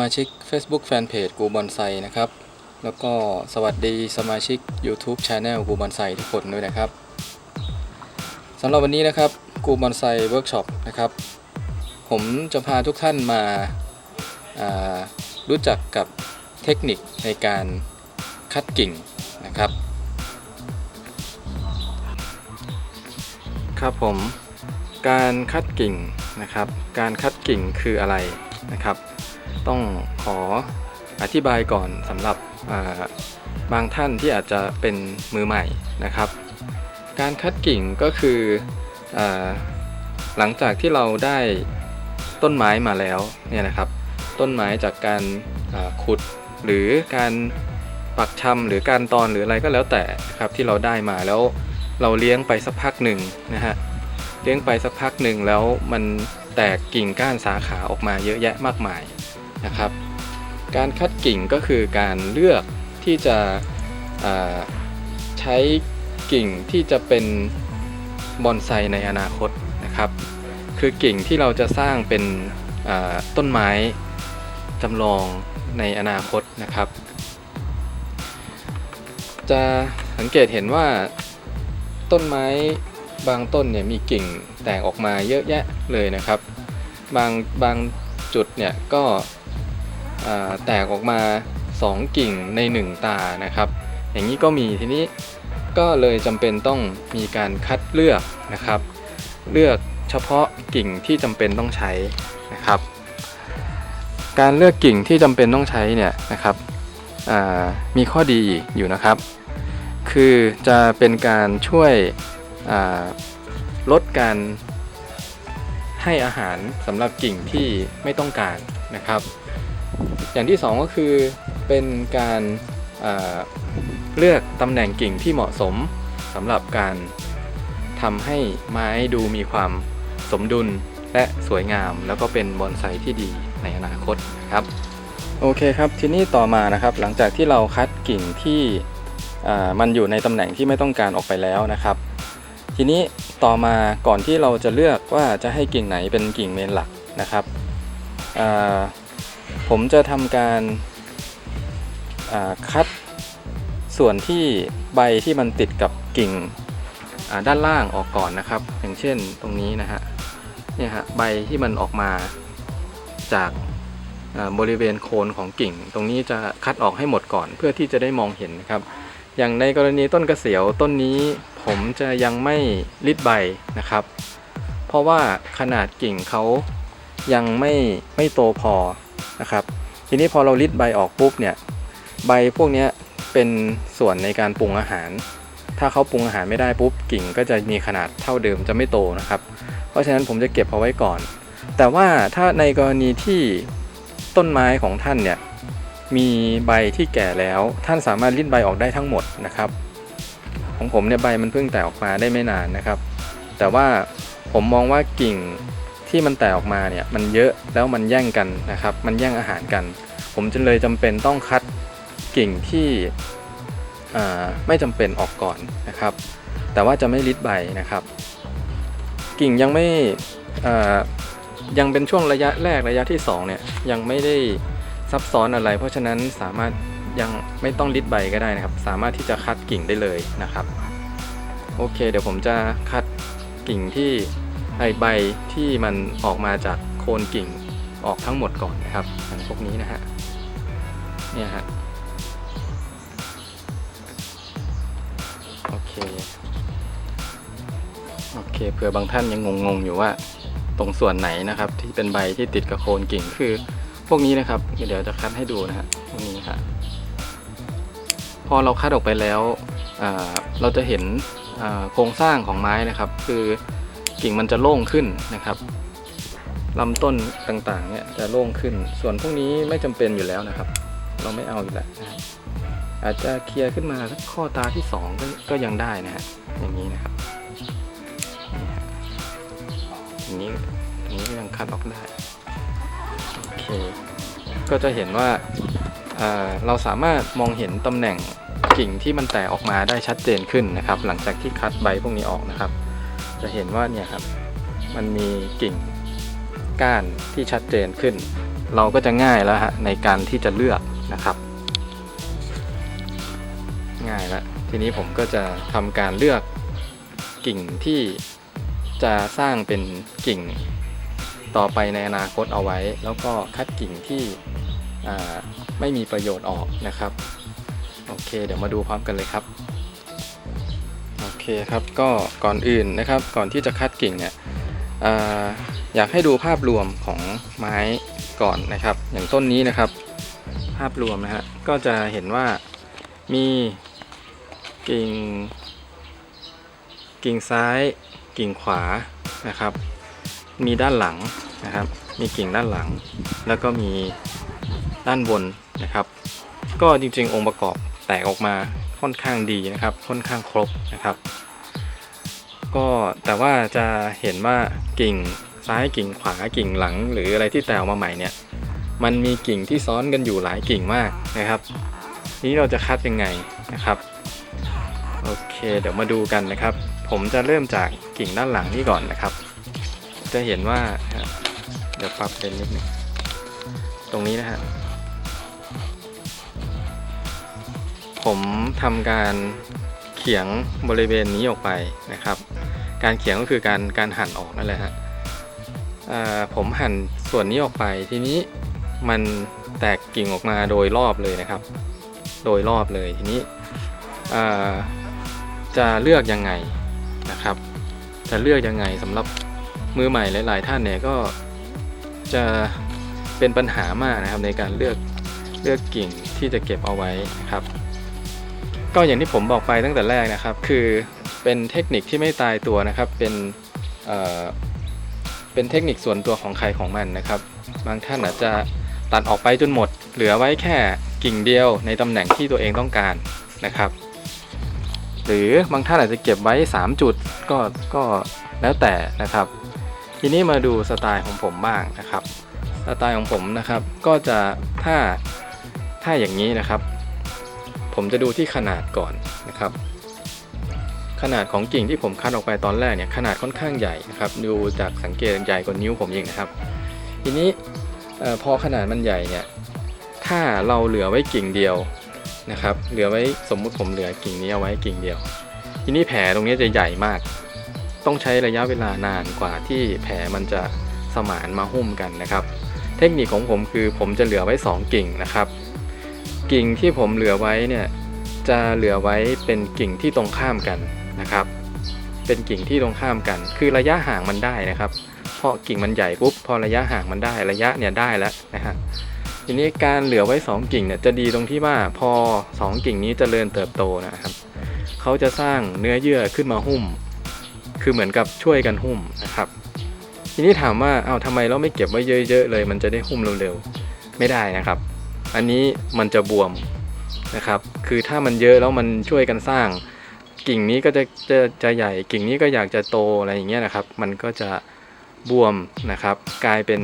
สมาชิก Facebook Fanpage กูบอนไซนะครับ แล้วก็สวัสดีสมาชิก YouTube Channel กูบอนไซทุกคนด้วยนะครับสำหรับวันนี้นะครับกูบอนไซเวิร์กช็อปนะครับ ผมจะพาทุกท่านมาอ่ารู้จักกับเทคนิคในการคัดกิ่งนะครับครับผมการคัดกิ่งนะครับ การคัดกิ่งคืออะไรนะครับ ต้องขออธิบายก่อนสำหรับาบางท่านที่อาจจะเป็นมือใหม่นะครับ การคัดกิ่งก็คืออหลังจากที่เราได้ต้นไม้มาแล้วเนี่ยนะครับ ต้นไม้จากการาขุดหรือการปักชำหรือการตอนหรืออะไรก็แล้วแต่ครับที่เราได้มาแล้วเราเลี้ยงไปสักพักหนึ่งนะฮะเลี้ยงไปสักพักหนึ่งแล้วมันแตกกิ่งก้านสาขาออกมาเยอะแยะมากมาย นะครับ การคัดกิ่งก็คือการเลือกที่จะใช้กิ่งที่จะเป็นบอนไซในอนาคตนะครับ คือกิ่งที่เราจะสร้างเป็นต้นไม้จำลองในอนาคตนะครับ จะสังเกตเห็นว่าต้นไม้บางต้นเนี่ยมีกิ่งแตกออกมาเยอะแยะเลยนะครับ บางบางจุดเนี่ยก็ แตกออกมา 2 กิ่งใน 1 ตานะครับ อย่างนี้ก็มีทีนี้ก็เลยจำเป็นต้องมีการคัดเลือกนะครับ เลือกเฉพาะกิ่งที่จำเป็นต้องใช้นะครับ การเลือกกิ่งที่จำเป็นต้องใช้เนี่ยนะครับมีข้อดีอยู่นะครับ คือจะเป็นการช่วยลดการให้อาหารสำหรับกิ่งที่ไม่ต้องการนะครับ อย่างที่สองก็คือเป็นการอ่าเลือกตำแหน่งกิ่งที่เหมาะสมสำหรับการทำให้ไม้ดูมีความสมดุลและสวยงาม แล้วก็เป็นบอนไซที่ดีในอนาคตนะครับโอเคครับทีนี้ต่อมานะครับ หลังจากที่เราคัดกิ่งที่มันอยู่ในตำแหน่งที่ไม่ต้องการออกไปแล้วนะครับ ทีนี้ต่อมาก่อนที่เราจะเลือกว่าจะให้กิ่งไหนเป็นกิ่งเมนหลักนะครับอ่า ผมจะทำการคัดส่วนที่ใบที่มันติดกับกิ่งด้านล่างออกก่อนนะครับ อย่างเช่นตรงนี้นะฮะเนี่ยฮะใบที่มันออกมาจากบริเวณโคนของกิ่ง ตรงนี้จะคัดออกให้หมดก่อนเพื่อที่จะได้มองเห็นนะครับ อย่างในกรณีต้นกระเสียวต้นนี้ผมจะยังไม่ริดใบนะครับ เพราะว่าขนาดกิ่งเขายังไม่ไม่โตพอ นะครับ ทีนี้พอเราริดใบออกปุ๊บเนี่ยใบพวกนี้เป็นส่วนในการปรุงอาหาร ถ้าเขาปรุงอาหารไม่ได้ปุ๊บกิ่งก็จะมีขนาดเท่าเดิมจะไม่โตนะครับ เพราะฉะนั้นผมจะเก็บเอาไว้ก่อน แต่ว่าถ้าในกรณีที่ต้นไม้ของท่านเนี่ยมีใบที่แก่แล้วท่านสามารถริดใบออกได้ทั้งหมดนะครับ ของผมเนี่ยใบมันเพิ่งแตกออกมาได้ไม่นานนะครับ แต่ว่าผมมองว่ากิ่ง ที่มันแตกออกมาเนี่ยมันเยอะแล้วมันแย่งกันนะครับ มันแย่งอาหารกัน ผมจึงเลยจำเป็นต้องคัดกิ่งที่ไม่จำเป็นออกก่อนนะครับ แต่ว่าจะไม่ริดใบนะครับ กิ่งยังไม่ยังเป็นช่วงระยะแรกระยะที่สองเนี่ยยังไม่ได้ซับซ้อนอะไร เพราะฉะนั้นสามารถยังไม่ต้องริดใบก็ได้นะครับ สามารถที่จะคัดกิ่งได้เลยนะครับ โอเค เดี๋ยวผมจะคัดกิ่งที่ ไอใบที่มันออกมาจากโคนกิ่งออกทั้งหมดก่อนนะครับอย่างพวกนี้นะฮะเนี่ยฮะโอเคโอเคเผื่อบางท่านยังงงๆอยู่ว่าตรงส่วนไหนนะครับที่เป็นใบที่ติดกับโคนกิ่งคือพวกนี้นะครับเดี๋ยวจะคัดให้ดูนะฮะพวกนี้ครับพอเราคัดออกไปแล้วเราจะเห็นโครงสร้างของไม้นะครับ คือ กิ่งมันจะโล่งขึ้นนะครับลำต้นต่างๆเนี่ยจะโล่งขึ้น ส่วนพวกนี้ไม่จำเป็นอยู่แล้วนะครับ เราไม่เอาอยู่แล้วนะอาจจะเคลียร์ขึ้นมาสักข้อตาที่สองก็ก็ยังได้นะฮะอย่างนี้นะครับนี่ฮะอย่างนี้อย่างนี้ก็ยังคัดออกได้โอเคก็จะเห็นว่าอ่าเราสามารถมองเห็นตำแหน่งกิ่งที่มันแตกออกมาได้ชัดเจนขึ้นนะครับ หลังจากที่คัดใบพวกนี้ออกนะครับ จะเห็นว่าเนี่ยครับ มันมีกิ่งก้านที่ชัดเจนขึ้น เราก็จะง่ายแล้วฮะในการที่จะเลือกนะครับ ง่ายแล้วทีนี้ผมก็จะทำการเลือกกิ่งที่จะสร้างเป็นกิ่งต่อไปในอนาคตเอาไว้ แล้วก็คัดกิ่งที่ไม่มีประโยชน์ออกนะครับ โอเค เดี๋ยวมาดูพร้อมกันเลยครับ คครับก็ก่อนอื่นนะครับก่อนที่จะคัดกิ่งเนี่ยออยากให้ดูภาพรวมของไม้ก่อนนะครับ อย่างต้นนี้นะครับ ภาพรวมนะฮะก็จะเห็นว่ามีกิ่ง กิ่งซ้ายกิ่งขวานะครับ มีด้านหลังนะครับ มีกิ่งด้านหลัง แล้วก็มีด้านบนนะครับ ก็จริงๆ องค์ประกอบแตกออกมา ค่อนข้างดีนะครับ ค่อนข้างครบนะครับ ก็แต่ว่าจะเห็นว่ากิ่งซ้ายกิ่งขวากิ่งหลัง หรืออะไรที่แตกออกมาใหม่เนี่ย มันมีกิ่งที่ซ้อนกันอยู่หลายกิ่งมากนะครับ นี้เราจะคัดยังไงนะครับ โอเค เดี๋ยวมาดูกันนะครับ ผมจะเริ่มจากกิ่งด้านหลังนี่ก่อนนะครับ จะเห็นว่า เดี๋ยวปรับเป็นนิดนึงตรงนี้นะฮะ ผมทำการเขียงบริเวณนี้ออกไปนะครับ การเขียงก็คือการการหั่นออกนั่นแหละฮะผมหั่นส่วนนี้ออกไปทีนี้มันแตกกิ่งออกมาโดยรอบเลยนะครับ โดยรอบเลยทีนี้จะเลือกยังไงนะครับ จะเลือกยังไงสำหรับมือใหม่หลาย ๆ ท่านเนี่ยก็จะเป็นปัญหามากนะครับในการเลือกเลือกกิ่งที่จะเก็บเอาไว้นะครับ ก็อย่างที่ผมบอกไปตั้งแต่แรกนะครับ คือเป็นเทคนิคที่ไม่ตายตัวนะครับ เป็นเอ่อเป็นเทคนิคส่วนตัวของใครของมันนะครับ บางท่านอาจจะตัดออกไปจนหมด เหลือไว้แค่กิ่งเดียวในตำแหน่งที่ตัวเองต้องการนะครับ หรือบางท่านอาจจะเก็บไว้ 3 จุดก็ก็แล้วแต่นะครับ ทีนี้มาดูสไตล์ของผมบ้างนะครับ สไตล์ของผมนะครับก็จะถ้าถ้าอย่างนี้นะครับ ผมจะดูที่ขนาดก่อนนะครับ ขนาดของกิ่งที่ผมคัดออกไปตอนแรกเนี่ยขนาดค่อนข้างใหญ่นะครับ ดูจากสังเกตใหญ่กว่านิ้วผมเองนะครับ ทีนี้พอขนาดมันใหญ่เนี่ยถ้าเราเหลือไว้กิ่งเดียวนะครับ เหลือไว้สมมุติผมเหลือกิ่งนี้เอาไว้กิ่งเดียว ทีนี้แผลตรงนี้จะใหญ่มาก ต้องใช้ระยะเวลานานกว่าที่แผลมันจะสมานมาหุ้มกันนะครับ เทคนิคของผมคือผมจะเหลือไว้ 2 กิ่งนะครับ กิ่งที่ผมเหลือไว้เนี่ยจะเหลือไว้เป็นกิ่งที่ตรงข้ามกันนะครับ เป็นกิ่งที่ตรงข้ามกัน คือระยะห่างมันได้นะครับ เพราะกิ่งมันใหญ่ปุ๊บพอระยะห่างมันได้ระยะเนี่ยได้แล้วนะฮะทีนี้การเหลือไว้ 2 กิ่งเนี่ยจะดีตรงที่ว่าพอ 2 กิ่งนี้จเจริญเติบโตนะครับเขาจะสร้างเนื้อเยื่อขึ้นมาหุ้ม คือเหมือนกับช่วยกันหุ้มนะครับ ทีนี้ถามว่าเอา้าทำไมเราไม่เก็บไว้เยอะๆเลย มันจะได้หุ้มเร็วๆไม่ได้นะครับ อันนี้มันจะบวมนะครับ คือถ้ามันเยอะแล้วมันช่วยกันสร้าง กิ่งนี้ก็จะจะจะใหญ่ กิ่งนี้ก็อยากจะโตอะไรอย่างเงี้ยนะครับ มันก็จะบวมนะครับ กลายเป็น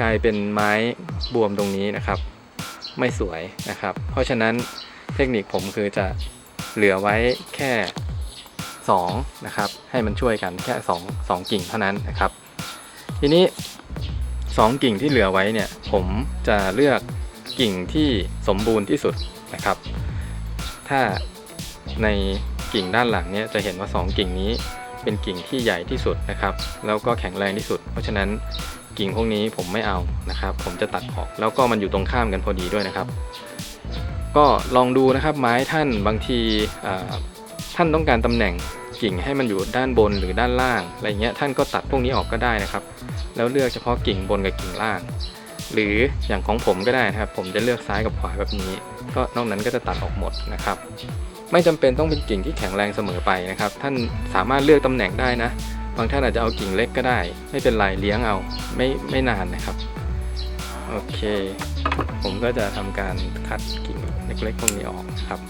กลายเป็นไม้บวมตรงนี้นะครับ ไม่สวยนะครับ เพราะฉะนั้นเทคนิคผมคือจะเหลือไว้แค่2นะครับให้มันช่วยกันแค่2 2กิ่งเท่านั้นนะครับ ทีนี้สองกิ่งที่เหลือไว้เนี่ยผมจะเลือก กิ่งที่สมบูรณ์ที่สุดนะครับ ถ้าในกิ่งด้านหลังเนี่ยจะเห็นว่าสองกิ่งนี้เป็นกิ่งที่ใหญ่ที่สุดนะครับ แล้วก็แข็งแรงที่สุด เพราะฉะนั้นกิ่งพวกนี้ผมไม่เอานะครับ ผมจะตัดออกแล้วก็มันอยู่ตรงข้ามกันพอดีด้วยนะครับ ก็ลองดูนะครับไม้ท่านบางทีท่านต้องการตำแหน่งกิ่งให้มันอยู่ด้านบนหรือด้านล่างอะไรเงี้ยท่านก็ตัดพวกนี้ออกก็ได้นะครับ แล้วเลือกเฉพาะกิ่งบนกับกิ่งล่าง หรืออย่างของผมก็ได้นะครับ ผมจะเลือกซ้ายกับขวาแบบนี้ ก็นอกนั้นก็จะตัดออกหมดนะครับ ไม่จำเป็นต้องเป็นกิ่งที่แข็งแรงเสมอไปนะครับ ท่านสามารถเลือกตำแหน่งได้นะ บางท่านอาจจะเอากิ่งเล็กก็ได้ ไม่เป็นไรเลี้ยงเอาไม่ไม่นานนะครับโอเค ผมก็จะทำการคัดกิ่งเล็กๆพวกนี้ออกครับ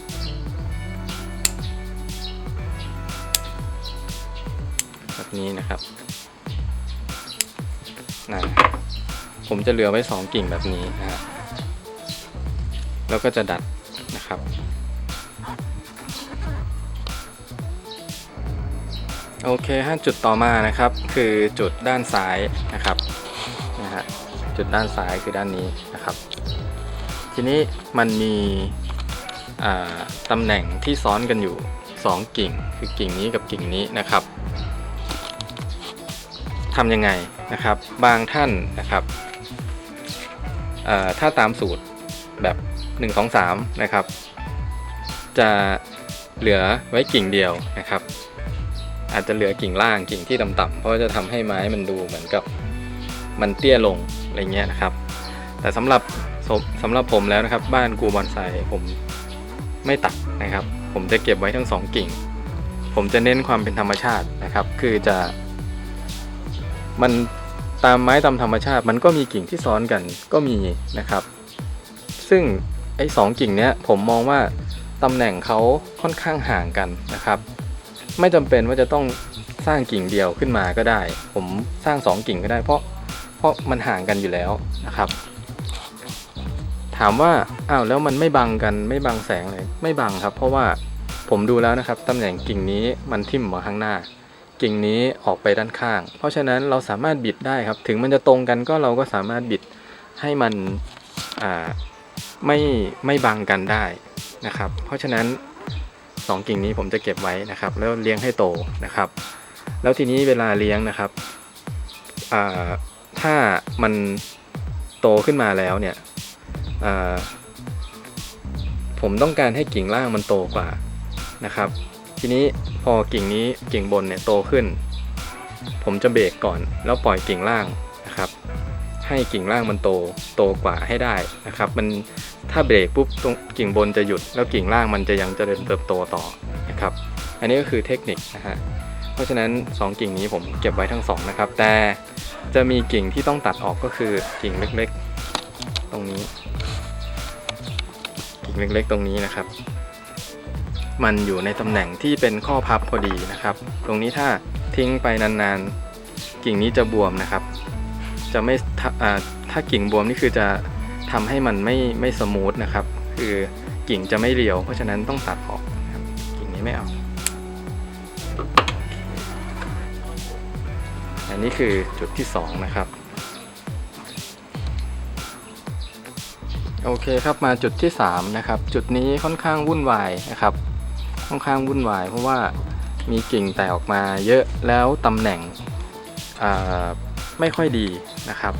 แบบนี้นะครับนะ ผมจะเหลือไว้ 2 กิ่งแบบนี้นะฮะแล้วก็จะดัดนะครับ โอเคฮะจุดต่อมานะครับ คือจุดด้านซ้ายนะครับนะฮะจุดด้านซ้ายคือด้านนี้นะครับ ทีนี้มันมีตำแหน่งที่ซ้อนกันอยู่ 2 กิ่ง คือกิ่งนี้กับกิ่งนี้นะครับทำยังไงนะครับ บางท่านนะครับ ถ้าตามสูตรแบบ 1 2 3 นะครับ จะเหลือไว้กิ่งเดียวนะครับ อาจจะเหลือกิ่งล่างกิ่งที่ต่ำๆเพราะว่าจะทำให้ไม้มันดูเหมือนกับมันเตี้ยลงอะไรเงี้ยนะครับ แต่สำหรับสำสำหรับผมแล้วนะครับ บ้านกูบอนไซผมไม่ตัดนะครับ ผมจะเก็บไว้ทั้งสองกิ่ง ผมจะเน้นความเป็นธรรมชาตินะครับ คือจะมัน ตามไม้ตามธรรมชาติ มันก็มีกิ่งที่ซ้อนกันก็มีนะครับ ซึ่งไอ้สองกิ่งเนี้ยผมมองว่าตำแหน่งเขาค่อนข้างห่างกันนะครับ ไม่จำเป็นว่าจะต้องสร้างกิ่งเดียวขึ้นมาก็ได้ ผมสร้างสองกิ่งก็ได้ เพราะเพราะมันห่างกันอยู่แล้วนะครับ ถามว่าอ้าวแล้วมันไม่บังกันไม่บังแสงเลยไม่บังครับ เพราะว่าผมดูแล้วนะครับตำแหน่งกิ่งนี้มันทิ่มมาข้างหน้า กิ่งนี้ออกไปด้านข้าง เพราะฉะนั้นเราสามารถบิดได้ครับ ถึงมันจะตรงกันก็เราก็สามารถบิดให้มันไม่ไม่บังกันได้นะครับ เพราะฉะนั้นสองกิ่งนี้ผมจะเก็บไว้นะครับ แล้วเลี้ยงให้โตนะครับ แล้วทีนี้เวลาเลี้ยงนะครับถ้ามันโตขึ้นมาแล้วเนี่ยผมต้องการให้กิ่งล่างมันโตกว่านะครับ ทีนี้พอกิ่งนี้กิ่งบนเนี่ยโตขึ้น ผมจะเบรกก่อน แล้วปล่อยกิ่งล่างนะครับ ให้กิ่งล่างมันโตโตกว่าให้ได้นะครับ มันถ้าเบรกปุ๊บตรงกิ่งบนจะหยุด แล้วกิ่งล่างมันจะยังเจริญเติบโตต่อนะครับ อันนี้ก็คือเทคนิคนะฮะเพราะฉะนั้น 2 กิ่งนี้ผมเก็บไว้ทั้งสองนะครับแต่จะมีกิ่งที่ต้องตัดออกก็คือกิ่งเล็กๆ ตรงนี้ กิ่งเล็กๆ ตรงนี้นะครับ มันอยู่ในตำแหน่งที่เป็นข้อพับพอดีนะครับ ตรงนี้ถ้าทิ้งไปนานๆ กิ่งนี้จะบวมนะครับ จะไม่ถ้าถ้ากิ่งบวมนี่คือจะทำให้มันไม่ไม่สมูทนะครับ คือกิ่งจะไม่เรียว เพราะฉะนั้นต้องตัดออกครับกิ่งนี้ไม่เอา อันนี้คือจุดที่สองนะครับ โอเคครับมาจุดที่สามนะครับ จุดนี้ค่อนข้างวุ่นวายนะครับ ค่อนข้างวุ่นวาย เพราะว่ามีกิ่งแตกออกมาเยอะแล้วตำแหน่งไม่ค่อยดีนะครับ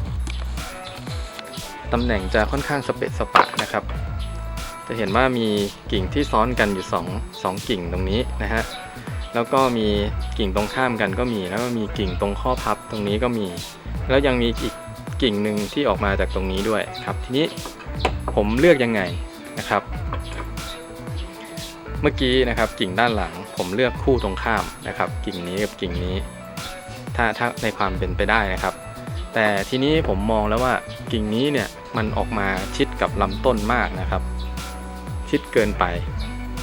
ตำแหน่งจะค่อนข้างสเปะสปะนะครับ จะเห็นว่ามีกิ่งที่ซ้อนกันอยู่2งสองกิ่งตรงนี้นะฮะแล้วก็มีกิ่งตรงข้ามกันก็มี แล้วก็มีกิ่งตรงข้อพับตรงนี้ก็มี แล้วยังมีอีกกิ่งหนึ่งที่ออกมาจากตรงนี้ด้วยครับ ทีนี้ผมเลือกยังไงนะครับ เมื่อกี้นะครับกิ่งด้านหลังผมเลือกคู่ตรงข้ามนะครับ กิ่งนี้กับกิ่งนี้ ถ้าถ้าในความเป็นไปได้นะครับ แต่ทีนี้ผมมองแล้วว่ากิ่งนี้เนี่ยมันออกมาชิดกับลำต้นมากนะครับ ชิดเกินไป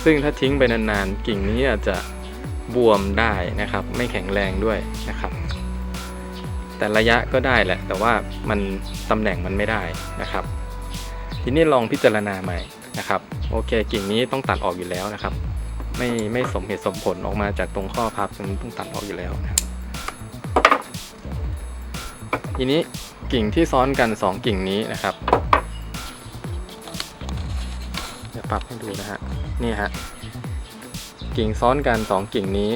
ซึ่งถ้าทิ้งไปนานๆ กิ่งนี้อาจจะบวมได้นะครับ ไม่แข็งแรงด้วยนะครับ แต่ระยะก็ได้แหละ แต่ว่ามันตำแหน่งมันไม่ได้นะครับ ทีนี้ลองพิจารณาใหม่ นะครับโอเคกิ่งนี้ต้องตัดออกอยู่แล้วนะครับ ไม่ไม่สมเหตุสมผลออกมาจากตรงข้อพับมันต้องตัดออกอยู่แล้วนะครับทีนี้กิ่งที่ซ้อนกัน 2 กิ่งนี้นะครับเดี๋ยวปรับให้ดูนะฮะนี่ฮะกิ่งซ้อนกัน 2 กิ่งนี้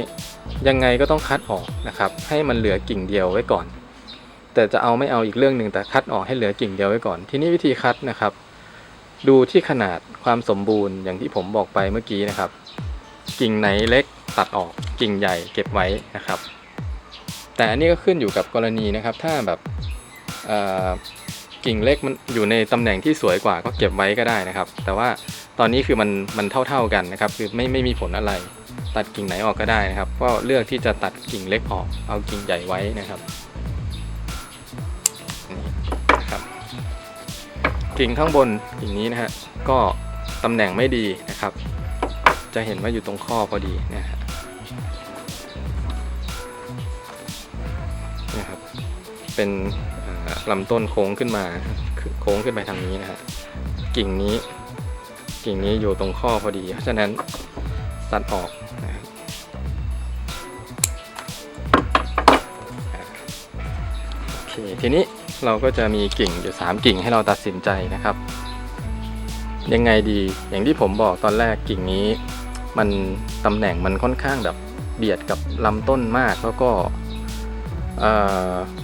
ยังไงก็ต้องคัดออกนะครับ ให้มันเหลือกิ่งเดียวไว้ก่อน แต่จะเอาไม่เอาอีกเรื่องหนึ่งแต่คัดออกให้เหลือกิ่งเดียวไว้ก่อน ทีนี้วิธีคัดนะครับ ดูที่ขนาดความสมบูรณ์อย่างที่ผมบอกไปเมื่อกี้นะครับ กิ่งไหนเล็กตัดออกกิ่งใหญ่เก็บไว้นะครับ แต่อันนี้ก็ขึ้นอยู่กับกรณีนะครับ ถ้าแบบกิ่งเล็กมันอยู่ในตำแหน่งที่สวยกว่าก็เก็บไว้ก็ได้นะครับ แต่ว่าตอนนี้คือมันมันเท่าๆกันนะครับ คือไม่ไม่มีผลอะไร ตัดกิ่งไหนออกก็ได้นะครับ ก็เลือกที่จะตัดกิ่งเล็กออกเอากิ่งใหญ่ไว้นะครับ กิ่งข้างบนกิ่งนี้นะฮะก็ตำแหน่งไม่ดีนะครับ จะเห็นว่าอยู่ตรงข้อพอดีนะฮะนะครับ เป็นลำต้นโค้งขึ้นมาโค้งขึ้นไปทางนี้นะฮะกิ่งนี้กิ่งนี้อยู่ตรงข้อพอดี เพราะฉะนั้นตัดออกนะโอเคทีนี้ เราก็จะมีกิ่งอยู่ 3 กิ่งให้เราตัดสินใจนะครับ ยังไงดีอย่างที่ผมบอกตอนแรกกิ่งนี้ มันตำแหน่งมันค่อนข้างแบบเบียดกับลำต้นมากแล้วก็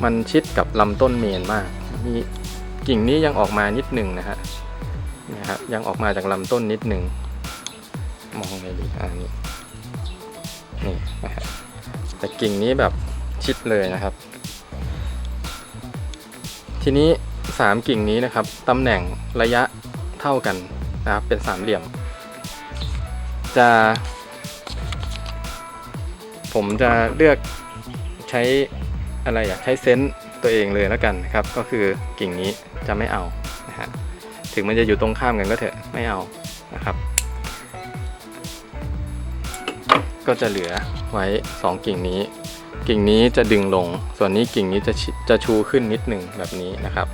มันชิดกับลำต้นเมนมากมีกิ่งนี้ยังออกมานิดหนึ่งนะฮะนะครับยังออกมาจากลำต้นนิดหนึ่งมองไงดีอ่านี่นี่นะฮะแต่กิ่งนี้แบบชิดเลยนะครับ ทีนี้สามกิ่งนี้นะครับตำแหน่งระยะเท่ากันนะครับเป็นสามเหลี่ยม จะผมจะเลือกใช้อะไรอะใช้เซนส์ตัวเองเลยแล้วกันนะครับ ก็คือกิ่งนี้จะไม่เอานะฮะถึงมันจะอยู่ตรงข้ามกันก็เถอะไม่เอานะครับ ก็จะเหลือไว้ 2 กิ่งนี้ กิ่งนี้จะดึงลง ส่วนนี้กิ่งนี้จะชิจะชูขึ้นนิดหนึ่งแบบนี้นะครับ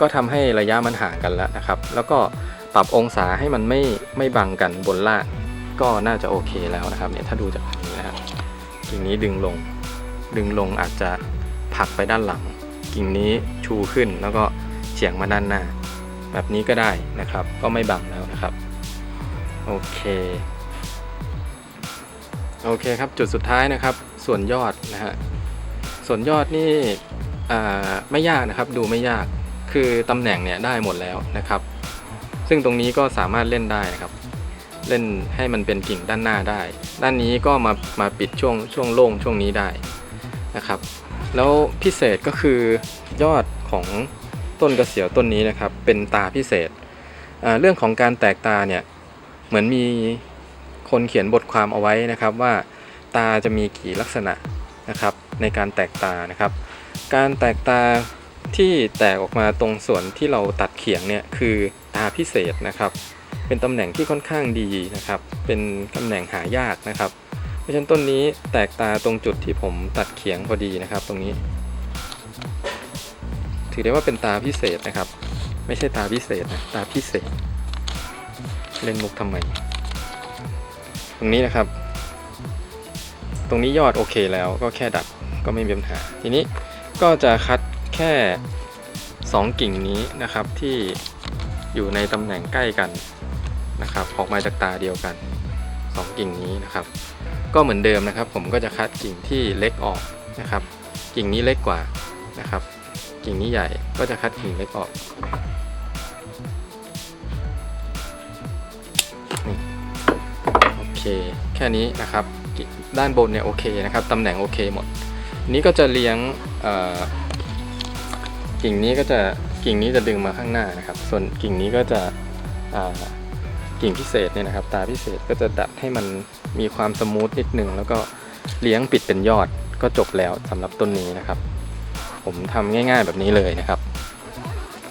ก็ทำให้ระยะมันห่างกันแล้วนะครับ แล้วก็ปรับองศาให้มันไม่ไม่บังกันบนล่างก็น่าจะโอเคแล้วนะครับเนี่ยถ้าดูจากนนี้นะครับกิ่งนี้ดึงลง ดึงลงอาจจะผลักไปด้านหลัง กิ่งนี้ชูขึ้นแล้วก็เฉียงมาด้านหน้า แบบนี้ก็ได้นะครับ ก็ไม่บังแล้วนะครับ โอเค โอเคครับจุดสุดท้ายนะครับ ส่วนยอดนะฮะส่วนยอดนี่ไม่ยากนะครับดูไม่ยากคือตำแหน่งเนี่ยได้หมดแล้วนะครับ ซึ่งตรงนี้ก็สามารถเล่นได้นะครับ เล่นให้มันเป็นกิ่งด้านหน้าได้ ด้านนี้ก็มามาปิดช่วงช่วงโล่งช่วงนี้ได้นะครับ แล้วพิเศษก็คือยอดของต้นกระเสียวต้นนี้นะครับ เป็นตาพิเศษเรื่องของการแตกตาเนี่ยเหมือนมี คนเขียนบทความเอาไว้นะครับว่าตาจะมีกี่ลักษณะนะครับในการแตกตานะครับ การแตกตาที่แตกออกมาตรงส่วนที่เราตัดเขียงเนี่ยคือตาพิเศษนะครับ เป็นตำแหน่งที่ค่อนข้างดีนะครับ เป็นตำแหน่งหายากนะครับ เพราะฉะนั้นต้นนี้แตกตาตรงจุดที่ผมตัดเขียงพอดีนะครับ ตรงนี้ ถือได้ว่าเป็นตาพิเศษนะครับ ไม่ใช่ตาพิเศษนะตาพิเศษ เล่นมุกทำไม ตรงนี้นะครับ ตรงนี้ยอดโอเคแล้วก็แค่ดัดก็ไม่มีปัญหา ทีนี้ก็จะคัดแค่ 2 กิ่งนี้นะครับที่อยู่ในตำแหน่งใกล้กันนะครับ ออกมาจากตาเดียวกัน 2 กิ่งนี้นะครับ ก็เหมือนเดิมนะครับ ผมก็จะคัดกิ่งที่เล็กออกนะครับ กิ่งนี้เล็กกว่านะครับ กิ่งนี้ใหญ่ก็จะคัดกิ่งเล็กออก แค่นี้นะครับ ด้านบนเนี่ยโอเคนะครับตำแหน่งโอเคหมด นี้ก็จะเลี้ยงกิ่งนี้ก็จะกิ่งนี้จะดึงมาข้างหน้านะครับ ส่วนกิ่งนี้ก็จะกิ่งพิเศษเนี่ยนะครับ ตาพิเศษก็จะดัดให้มันมีความสมูทนิดหนึ่งแล้วก็เลี้ยงปิดเป็นยอดก็จบแล้วสำหรับต้นนี้นะครับ ผมทำง่าย ๆแบบนี้เลยนะครับ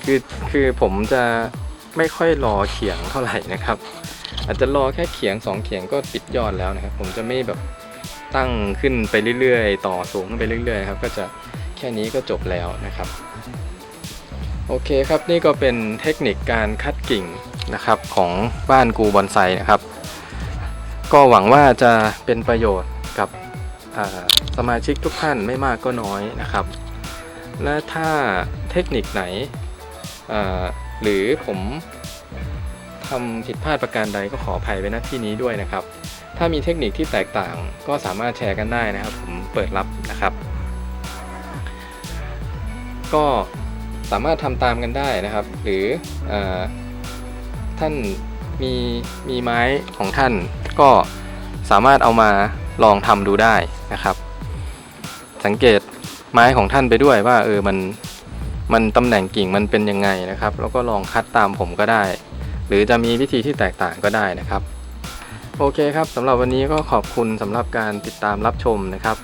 คือคือผมจะไม่ค่อยรอเขียงเท่าไหร่นะครับ อาจจะรอแค่เขียงสองเขียงก็ปิดยอดแล้วนะครับ ผมจะไม่แบบตั้งขึ้นไปเรื่อยๆ ต่อสูงขึ้นไปเรื่อยๆครับก็จะแค่นี้ก็จบแล้วนะครับ โอเคครับนี่ก็เป็นเทคนิคการคัดกิ่งนะครับของบ้านกูบอนไซนะครับ ก็หวังว่าจะเป็นประโยชน์กับสมาชิกทุกท่านไม่มากก็น้อยนะครับ และถ้าเทคนิคไหนหรือผม ทำผิดพลาดประการใดก็ขออภัยไว้ณที่นี้ด้วยนะครับ ถ้ามีเทคนิคที่แตกต่างก็สามารถแชร์กันได้นะครับ ผมเปิดรับนะครับ ก็สามารถทำตามกันได้นะครับ หรือเออท่านมีมีไม้ของท่านก็สามารถเอามาลองทำดูได้นะครับ สังเกตไม้ของท่านไปด้วยว่าเออมันมันตำแหน่งกิ่งมันเป็นยังไงนะครับ แล้วก็ลองคัดตามผมก็ได้ หรือจะมีวิธีที่แตกต่างก็ได้นะครับ โอเคครับสำหรับวันนี้ก็ขอบคุณสำหรับการติดตามรับชมนะครับ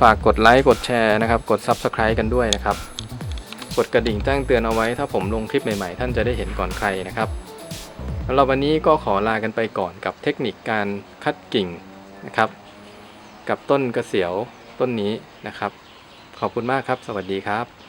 ฝากกดไลค์กดแชร์นะครับ กด Subscribe กันด้วยนะครับ กดกระดิ่งแจ้งเตือนเอาไว้ถ้าผมลงคลิปใหม่ๆ ท่านจะได้เห็นก่อนใครนะครับสำหรับวันนี้ก็ขอลากันไปก่อนกับเทคนิคการคัดกิ่งนะครับ กับต้นกระเสียวต้นนี้นะครับ ขอบคุณมากครับ สวัสดีครับ